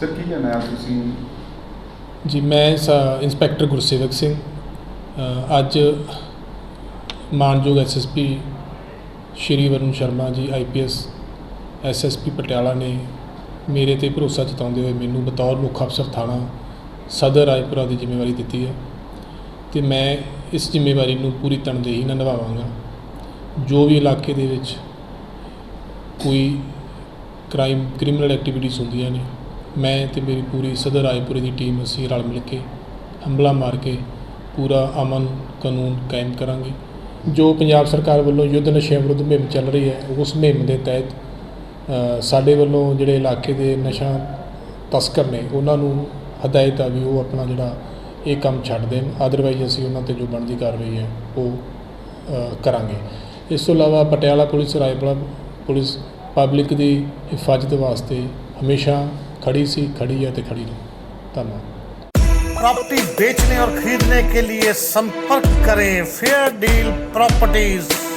Sir ਕੀ ਕਹਿਣਾ ਹੈ ਤੁਸੀਂ? ਜੀ ਮੈਂ ਸ- ਇੰਸਪੈਕਟਰ ਗੁਰਸੇਵਕ ਸਿੰਘ ਅ, ਅੱਜ ਮਾਨਯੋਗ ਐਸਐਸਪੀ ਸ਼੍ਰੀ ਵਰੁਣ ਸ਼ਰਮਾ ਜੀ ਆਈਪੀਐਸ ਐਸਐਸਪੀ ਪਟਿਆਲਾ ਨੇ ਮੇਰੇ ਤੇ ਭਰੋਸਾ ਜਤਾਉਂਦੇ ਹੋਏ ਮੈਨੂੰ ਬਤੌਰ ਮੁੱਖ ਅਫਸਰ ਥਾਣਾ ਸਦਰ ਰਾਏਪੁਰਾ ਦੀ ਜ਼ਿੰਮੇਵਾਰੀ ਦਿੱਤੀ ਹੈ ਤੇ ਮੈਂ ਇਸ ਜ਼ਿੰਮੇਵਾਰੀ ਨੂੰ ਪੂਰੀ ਤਨਦੇਹੀ ਨਾਲ ਨਿਭਾਵਾਂਗਾ। ਜੋ ਵੀ ਇਲਾਕੇ ਦੇ ਵਿੱਚ ਕੋਈ ਕ੍ਰਾਈਮ ਕ੍ਰਿਮੀਨਲ ਐਕਟੀਵਿਟੀਜ਼ ਹੁੰਦੀਆਂ ਨੇ ਮੈਂ ਤੇ ਮੇਰੀ ਪੂਰੀ ਸਦਰ ਰਾਏਪੁਰੇ ਦੀ ਟੀਮ ਅਸੀਂ ਰਲ ਮਿਲ ਕੇ ਹੰਬਲਾ ਮਾਰ ਕੇ ਪੂਰਾ ਅਮਨ ਕਾਨੂੰਨ ਕਾਇਮ ਕਰਾਂਗੇ। ਜੋ ਪੰਜਾਬ ਸਰਕਾਰ ਵੱਲੋਂ ਯੁੱਧ ਨਸ਼ਿਆਂ ਵਿਰੁੱਧ ਮੁਹਿੰਮ ਚੱਲ ਰਹੀ ਹੈ, ਉਸ ਮੁਹਿੰਮ ਦੇ ਤਹਿਤ ਸਾਡੇ ਵੱਲੋਂ ਜਿਹੜੇ ਇਲਾਕੇ ਦੇ ਨਸ਼ਾ ਤਸਕਰ ਨੇ, ਉਹਨਾਂ ਨੂੰ ਹਦਾਇਤ ਆ ਵੀ ਉਹ ਆਪਣਾ ਜਿਹੜਾ ਇਹ ਕੰਮ ਛੱਡ ਦੇਣ। ਅਦਰਵਾਈਜ਼ ਅਸੀਂ ਉਹਨਾਂ ਤੇ ਜੋ ਬਣਦੀ ਕਾਰਵਾਈ ਹੈ, ਉਹ ਕਰਾਂਗੇ। ਇਸ ਤੋਂ ਇਲਾਵਾ Patiala police, Raipura police, public ਦੀ ਹਿਫਾਜ਼ਤ ਵਾਸਤੇ ਹਮੇਸ਼ਾ खड़ी सी खड़ी है तो खड़ी रहो धन्यवाद प्रॉपर्टी बेचने और खरीदने के लिए संपर्क करें फेयर डील प्रॉपर्टीज़